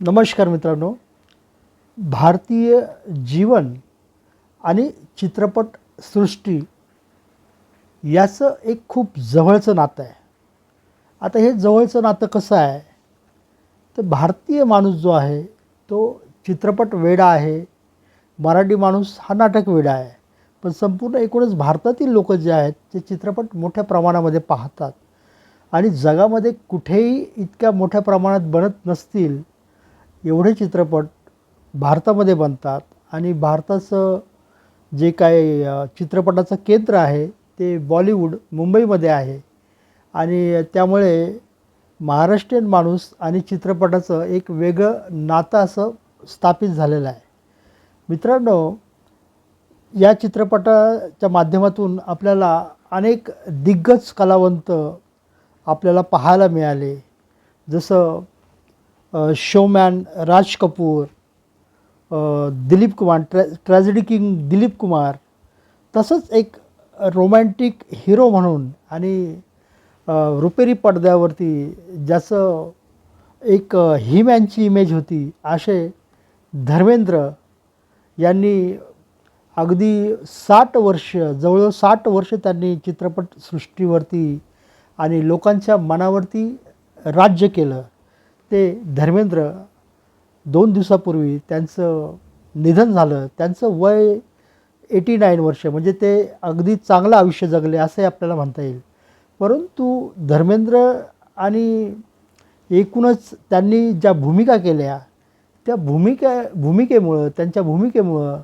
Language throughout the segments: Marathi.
नमस्कार मित्रांनो. भारतीय जीवन आणि चित्रपट सृष्टी याचं एक खूप जवळचं नातं आहे. आता हे जवळचं नातं कसं आहे? तर भारतीय माणूस जो आहे तो चित्रपट वेडा आहे. मराठी माणूस हा नाटक वेडा आहे. पण संपूर्ण एकूणच भारतातील लोक जे आहेत ते चित्रपट मोठ्या प्रमाणामध्ये पाहतात. आणि जगामध्ये कुठेही इतक्या मोठ्या प्रमाणात बनत नसतील एवढे चित्रपट भारतामध्ये बनतात आणि भारताचं जे काय चित्रपटाचं केंद्र आहे ते बॉलिवूड मुंबईमध्ये आहे. आणि त्यामुळे महाराष्ट्रीयन माणूस आणि चित्रपटाचं एक वेगळं नातं असं स्थापित झालेलं आहे. मित्रांनो या चित्रपटाच्या माध्यमातून आपल्याला अनेक दिग्गज कलावंत आपल्याला पाहायला मिळाले. जसं showman Raj Kapoor Dilip Kumar ट्रॅ tragedy king Dilip Kumar तसंच एक रोमॅन्टिक हिरो म्हणून आणि रुपेरी पडद्यावरती ज्याचं एक हिमॅनची इमेज होती असे धर्मेंद्र यांनी अगदी साठ वर्ष जवळजवळ साठ वर्ष त्यांनी चित्रपटसृष्टीवरती आणि लोकांच्या मनावरती राज्य केलं. ते धर्मेंद्र दोन दिवसापूर्वी त्यांचं निधन झालं. त्यांचं वय एटी नाईन वर्ष म्हणजे ते अगदी चांगलं आयुष्य जगले असंही आपल्याला म्हणता येईल. परंतु धर्मेंद्र आणि एकूणच त्यांनी ज्या भूमिका केल्या त्या भूमिका भूमिकेमुळं त्यांच्या भूमिकेमुळं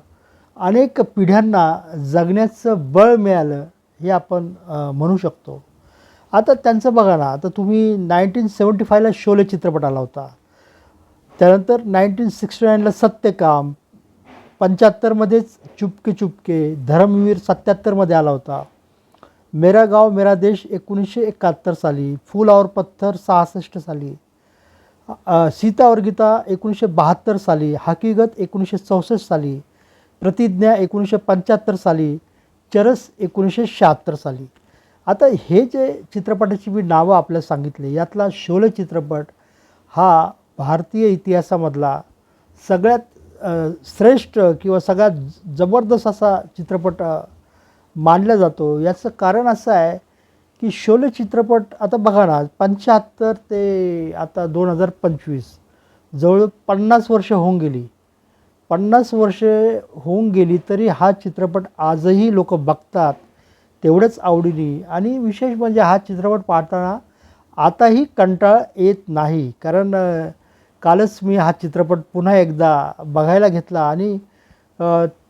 अनेक पिढ्यांना जगण्याचं बळ मिळालं हे आपण म्हणू शकतो. आता त्यांचं बघा ना आता तुम्ही नाईन्टीन सेवन्टी फायला शोले चित्रपट आला होता. त्यानंतर नाईन्टीन सिक्स्टी नाईनला सत्यकाम पंच्याहत्तरमध्येच चुपके चुपके धर्मवीर सत्याहत्तरमध्ये आला होता. मेरा गाव मेरा देश एकोणीसशे एकाहत्तर साली फूल और पत्थर सहासष्ट साली सीता और गीता एकोणीसशे बहात्तर साली हकीकत एकोणीसशे चौसष्ट साली प्रतिज्ञा एकोणीसशे पंच्याहत्तर साली चरस एकोणीसशे शहात्तर साली. आता हे जे चित्रपटाची मी नावं आपल्याला सांगितली यातला शोले चित्रपट हा भारतीय इतिहासामधला सगळ्यात श्रेष्ठ किंवा सगळ्यात जबरदस्त असा चित्रपट मानला जातो. याचं कारण असं आहे की शोले चित्रपट आता बघा ना पंच्याहत्तर ते आता दोन हजार पंचवीस जवळ पन्नास वर्ष होऊन गेली. पन्नास वर्षे होऊन गेली तरी हा चित्रपट आजही लोक बघतात. तेवढंच आवडीने. आणि विशेष म्हणजे हा चित्रपट पाहताना आताही कंटाळ येत नाही. कारण कालच मी हा चित्रपट पुन्हा एकदा बघायला घेतला आणि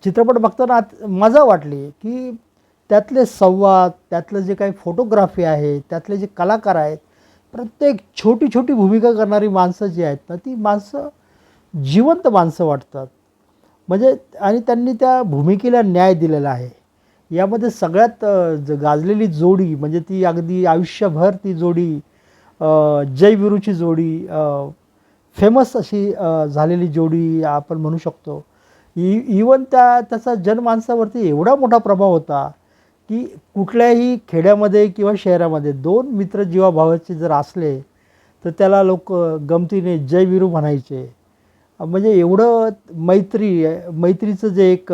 चित्रपट बघताना मजा वाटली की त्यातले संवाद त्यातलं जे काही फोटोग्राफी आहे त्यातले जे कलाकार आहेत प्रत्येक छोटी छोटी भूमिका करणारी माणसं जी आहेत ना ती माणसं जिवंत माणसं वाटतात. म्हणजे आणि त्यांनी त्या भूमिकेला न्याय दिलेला आहे. यामध्ये सगळ्यात ज- गाजलेली जोडी म्हणजे ती अगदी आयुष्यभर ती जोडी जयविरूची जय विरूची जोडी फेमस अशी झालेली जोडी आपण म्हणू शकतो. इ इवन त्या त्याचा जनमानसावरती एवढा मोठा प्रभाव होता की कुठल्याही खेड्यामध्ये किंवा शहरामध्ये दोन मित्र जीवाभावाचे जर असले तर त्याला लोक गमतीने जय विरू म्हणायचे. म्हणजे एवढं मैत्री मैत्रीचं जे एक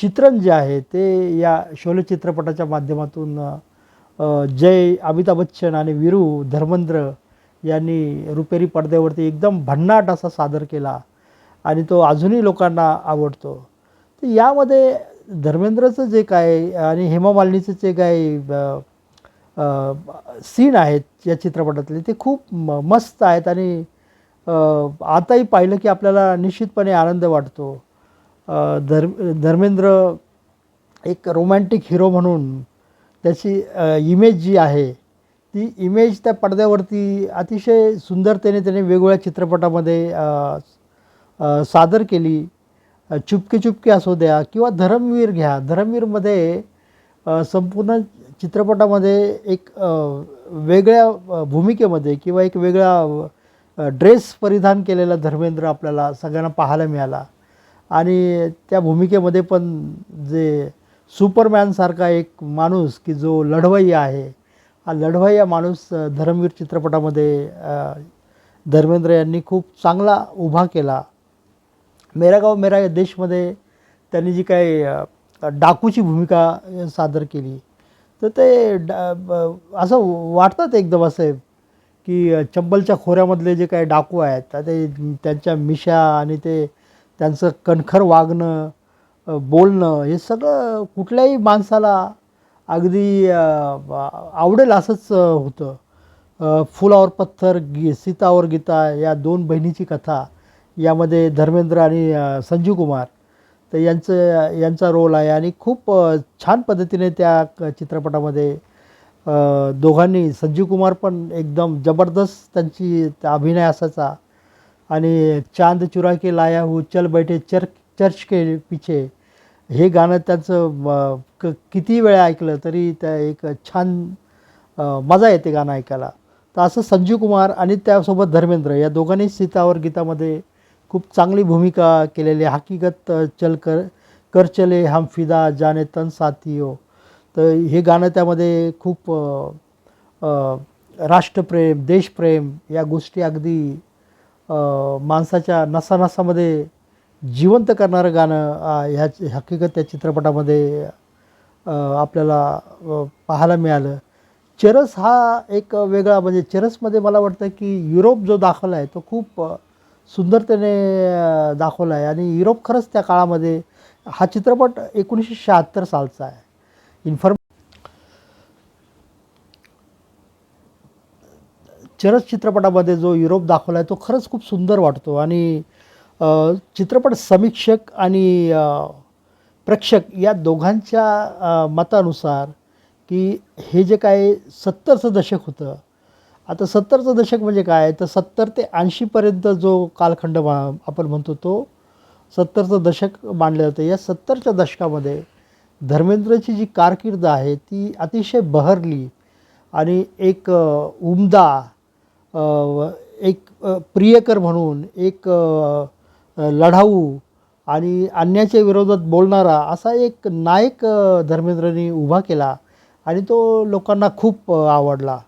चित्रण जे आहे ते या शोले चित्रपटाच्या माध्यमातून जय अमिताभ बच्चन आणि वीरू धर्मेंद्र यांनी रुपेरी पडद्यावरती एकदम भन्नाट असा सादर केला आणि तो अजूनही लोकांना आवडतो. तर यामध्ये धर्मेंद्रचं जे काय आणि हेमा मालिनीचं जे काय सीन आहेत या चित्रपटातले ते खूप म मस्त आहेत आणि आताही पाहिलं की आपल्याला निश्चितपणे आनंद वाटतो. धर्म धर्मेंद्र एक रोमॅन्टिक हिरो म्हणून त्याची इमेज जी आहे ती इमेज त्या पडद्यावरती अतिशय सुंदरतेने त्याने वेगवेगळ्या चित्रपटामध्ये सादर केली. चुपके चुपके असू द्या किंवा धर्मवीर घ्या. धर्मवीरमध्ये संपूर्ण चित्रपटामध्ये एक वेगळ्या भूमिकेमध्ये किंवा एक वेगळा ड्रेस परिधान केलेला धर्मेंद्र आपल्याला सगळ्यांना पाहायला मिळाला. आणि त्या भूमिकेमध्ये पण जे सुपरमॅनसारखा एक माणूस की जो लढवाई आहे हा लढवय्या माणूस धर्मवीर चित्रपटामध्ये धर्मेंद्र यांनी खूप चांगला उभा केला. मेरा गाव मेरा देशमध्ये त्यांनी जी काही डाकूची भूमिका सादर केली. तर ते डा ब- असं वाटतात एकदम असं की चंबलच्या खोऱ्यामधले जे काही डाकू आहेत ते त्यांच्या मिशा आणि ते त्यांचं कणखर वागणं बोलणं हे सगळं कुठल्याही माणसाला अगदी आवडेल असंच होतं. फुलावर पत्थर गी सीतावर गीता या दोन बहिणीची कथा यामध्ये धर्मेंद्र आणि संजीव कुमार. तर यांचं यांचा रोल आहे आणि खूप छान पद्धतीने त्या क- चित्रपटामध्ये दोघांनी संजीव कुमार पण एकदम जबरदस्त त्यांची त्या अभिनय असायचा. आणि चांद चुरा के लाया हो चल बैठे चर चर्च के पिछे। हे गाणं त्यांचं क किती वेळा ऐकलं तरी त्या एक छान मजा येते गाणं ऐकायला। तर असं संजीव कुमार आणि त्यासोबत धर्मेंद्र या दोघांनी सीतावर गीतामध्ये खूप चांगली भूमिका केलेली हकीकत चल कर कर चले हम फिदा जाने तन साथियो। तर हे गाणं त्यामध्ये खूप राष्ट्रप्रेम देशप्रेम या गोष्टी अगदी माणसाच्या नसानसामध्ये जिवंत करणारं गाणं ह्या हकीकत त्या चित्रपटामध्ये आपल्याला पाहायला मिळालं. चरस हा एक वेगळा म्हणजे चरसमध्ये मला वाटतं की युरोप जो दाखवला आहे तो खूप सुंदरतेने दाखवला आहे. आणि युरोप खरंच त्या काळामध्ये हा चित्रपट एकोणीसशे शहात्तर सालचा आहे. इन्फॉर्म चरस चित्रपटामध्ये जो युरोप दाखवला आहे तो खरंच खूप सुंदर वाटतो. आणि चित्रपट समीक्षक आणि प्रेक्षक या दोघांच्या मतानुसार की हे जे काय सत्तरचं दशक होतं आता सत्तरचं दशक म्हणजे काय? तर सत्तर ते ऐंशीपर्यंत जो कालखंड मा आपण म्हणतो तो सत्तरचं दशक मानलं जातं. या सत्तरच्या दशकामध्ये धर्मेंद्रची जी कारकीर्द आहे ती अतिशय बहरली. आणि एक उमदा एक प्रियकर म्हणून एक लढाऊ आणि अन्याच्या विरोधात बोलणारा असा एक नायक धर्मेंद्रनी उभा केला आणि तो लोकांना खूप आवडला.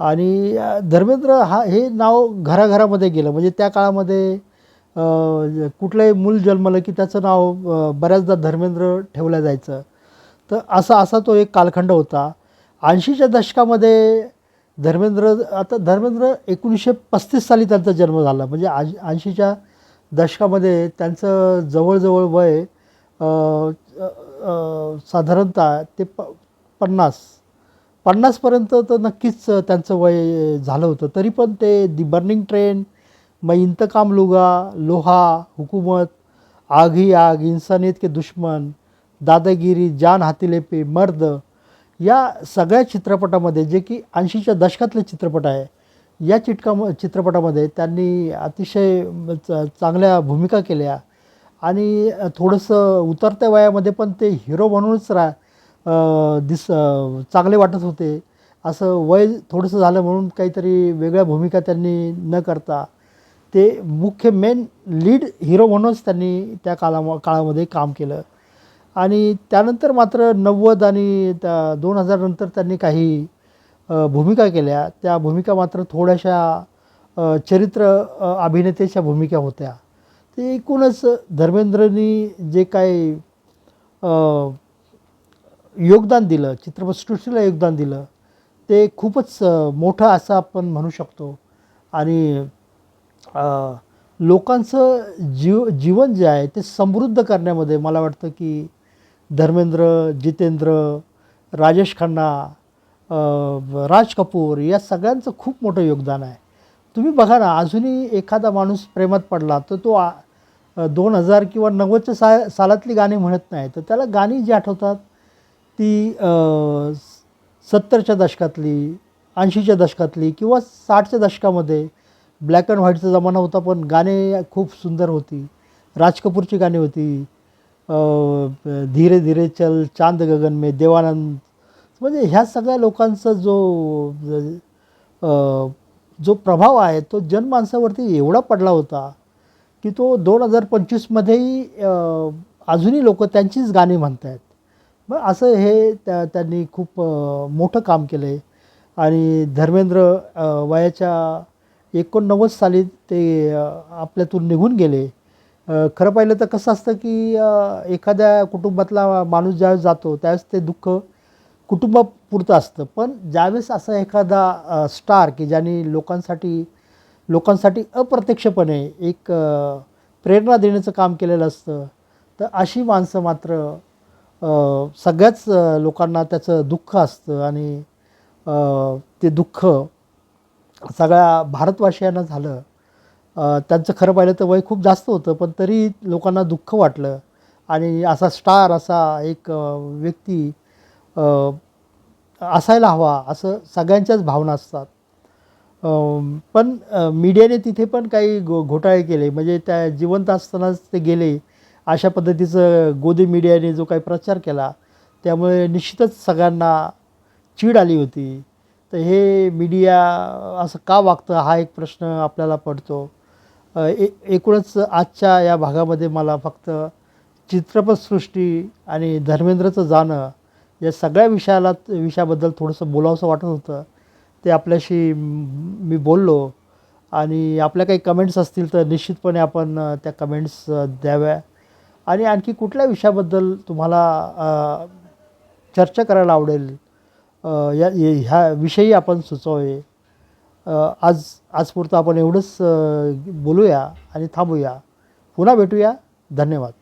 आणि धर्मेंद्र हा हे नाव घराघरामध्ये गेलं. म्हणजे त्या काळामध्ये कुठलंही मूल जन्मलं की त्याचं नाव बऱ्याचदा धर्मेंद्र ठेवलं जायचं. तर असा असा तो एक कालखंड होता. ऐंशीच्या दशकामध्ये धर्मेंद्र आता धर्मेंद्र एकोणीसशे पस्तीस साली त्यांचा जन्म झाला. म्हणजे ऐंशी ऐंशीच्या दशकामध्ये त्यांचं जवळजवळ वय साधारणतः ते प पन्नास पन्नासपर्यंत तर नक्कीच त्यांचं वय झालं होतं. तरी पण ते दी बर्निंग ट्रेन मग इंतकाम लुगा लोहा हुकूमत आग ही आग इन्सानियत के दुश्मन दादागिरी जान हातीले पे मर्द या सगळ्या चित्रपटामध्ये जे की ऐंशीच्या दशकातले चित्रपट आहे या चिटका चित्रपटामध्ये त्यांनी अतिशय च- चांगल्या भूमिका केल्या. आणि थोडंसं उतरत्या वयामध्ये पण ते हिरो म्हणूनच रा दिस चांगले वाटत होते. असं वय थोडंसं झालं म्हणून काहीतरी वेगळ्या भूमिका त्यांनी न करता ते मुख्य मेन लीड हिरो म्हणूनच त्यांनी त्या काळा काळामध्ये काम केलं. आणि त्यानंतर मात्र नव्वद आणि त्या दोन हजार नंतर त्यांनी काही भूमिका केल्या. त्या भूमिका मात्र थोड्याशा चरित्र अभिनेत्याच्या अभिनेतेच्या भूमिका होत्या. ते एकूणच धर्मेंद्रनी जे काही योगदान दिलं चित्रपटसृष्टीला योगदान दिलं ते खूपच मोठं असं आपण म्हणू शकतो. आणि लोकांचं जीव जीवन जे आहे ते समृद्ध करण्यामध्ये मला वाटतं की धर्मेंद्र जितेंद्र राजेश खन्ना राज कपूर या सगळ्यांचं खूप मोठं योगदान आहे. तुम्ही बघा ना अजूनही एखादा माणूस प्रेमात पडला तर तो आ दोन हजार किंवा नव्वदच्या सा सालातली गाणी म्हणत नाही तर त्याला गाणी जी आठवतात ती सत्तरच्या दशकातली ऐंशीच्या दशकातली किंवा साठच्या दशकामध्ये ब्लॅक अँड व्हाईटचा जमाना होता पण गाणे खूप सुंदर होती. राज कपूरची गाणी होती. धीरे धीरे चल चांद गगन में देवानंद. म्हणजे ह्या सगळ्या लोकांचा जो जो प्रभाव आहे तो जनमानसावरती एवढा पडला होता की तो दोन हजार पंचवीसमध्येही अजूनही लोक त्यांचीच गाणी म्हणत आहेत मग असं हे त्या त्यांनी खूप मोठं काम केलं आहे आणि धर्मेंद्र वयाच्या एकोणनव्वद साली ते आपल्यातून निघून गेले. खरं पाहिलं तर कसं असतं की एखाद्या कुटुंबातला माणूस ज्यावेळेस जातो त्यावेळेस ते दुःख कुटुंबापुरतं असतं. पण ज्यावेळेस असा एखादा स्टार की ज्यांनी लोकांसाठी लोकांसाठी अप्रत्यक्षपणे एक प्रेरणा देण्याचं काम केलेलं असतं तर अशी माणसं मात्र सगळ्याच लोकांना त्याचं दुःख असतं आणि ते दुःख सगळ्या भारतवासियांना झालं त्यांचं खरं पाहिलं तर वय खूप जास्त होतं पण तरी लोकांना दुःख वाटलं. आणि असा स्टार असा एक व्यक्ती असायला हवा असं सगळ्यांच्याच भावना असतात. पण मीडियाने तिथे पण काही घो घोटाळे केले. म्हणजे त्या जिवंत असतानाच ते गेले. अशा पद्धतीचं गोदी मीडियाने जो काही प्रचार केला त्यामुळे निश्चितच सगळ्यांना चीड आली होती. तर हे मीडिया असं का वागतं हा एक प्रश्न आपल्याला पडतो. ए एकूणच आजच्या या भागामध्ये मला फक्त चित्रपटसृष्टी आणि धर्मेंद्रचं जाणं या सगळ्या विषयाला विषयाबद्दल थोडंसं बोलावंसं वाटत होतं. ते आपल्याशी मी बोललो आणि आपल्या काही कमेंट्स असतील तर निश्चितपणे आपण त्या कमेंट्स द्याव्या. आणि आणखी कुठल्या विषयाबद्दल तुम्हाला चर्चा करायला आवडेल या ह्या विषयी आपण सुचवावे? आज आजपुरतं आपण एवढंच बोलूया आणि थांबूया. पुन्हा भेटूया. धन्यवाद.